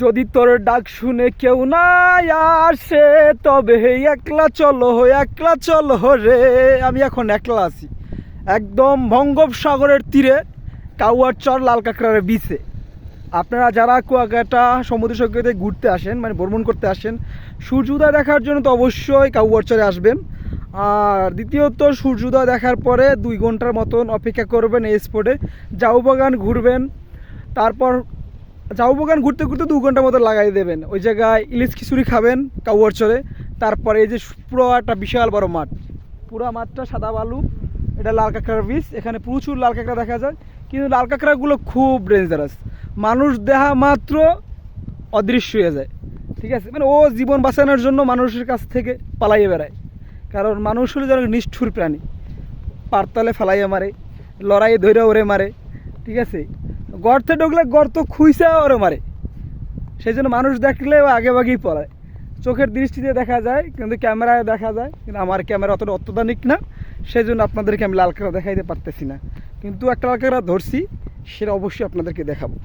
যদি তোর ডাক শুনে কেউ না আসে, তবে একলা চলো একলা চলো রে। আমি এখন একলা আছি। একদম বঙ্গোপসাগরের তীরে কাউয়ার চর লাল কাঁকড়ার বিচে। আপনারা যারা কুয়াকাটা সমুদ্র সৈকতে ঘুরতে আসেন মানে ভ্রমণ করতে আসেন, সূর্যোদয় দেখার জন্য তো অবশ্যই কাউয়ার চরে আসবেন। আর দ্বিতীয়ত, সূর্যোদয় দেখার পরে দুই ঘণ্টার মতন অপেক্ষা করবেন এই স্পটে জাউ বাগান ঘুরবেন। তারপর জাউ বাগান ঘুরতে ঘুরতে দু ঘণ্টার মতো লাগাই দেবেন। ওই জায়গায় ইলিশ খিচুড়ি খাবেন, কাউয়ার চরে। তারপরে এই যে পুরো একটা বিশাল বড় মাঠ। পুরো মাঠটা সাদা বালু, এটা লাল কাঁকড়ার বীজ। এখানে প্রচুর লাল কাঁকড়া দেখা যায়। কিন্তু লাল কাঁকড়াগুলো খুব ডেঞ্জারাস মানুষ দেহা মাত্র অদৃশ্য হয়ে যায়। ঠিক আছে? মানে ও জীবন বাঁচানোর জন্য মানুষের কাছ থেকে পালাইয়ে বেড়ায়। কারণ মানুষ হলে যেন নিষ্ঠুর প্রাণী। পারতালে ফেলাইয়ে মারে, লড়াইয়ে ধরে ওরে মারে। ঠিক আছে? গর্তে ঢুকলে গর্ত খুঁইসা ওরে মারে সেই জন্য মানুষ দেখলে ও আগে আগেই পড়ায় চোখের দৃষ্টিতে দেখা যায়, কিন্তু ক্যামেরায় দেখা যায়, কিন্তু আমার ক্যামেরা অতটা অত্যাধুনিক না সেই জন্য আপনাদেরকে আমি লাল কাঁকড়া দেখাইতে পারতেছি না। কিন্তু একটা লাল কাঁকড়া ধরছি, সেটা অবশ্যই আপনাদেরকে দেখাবো।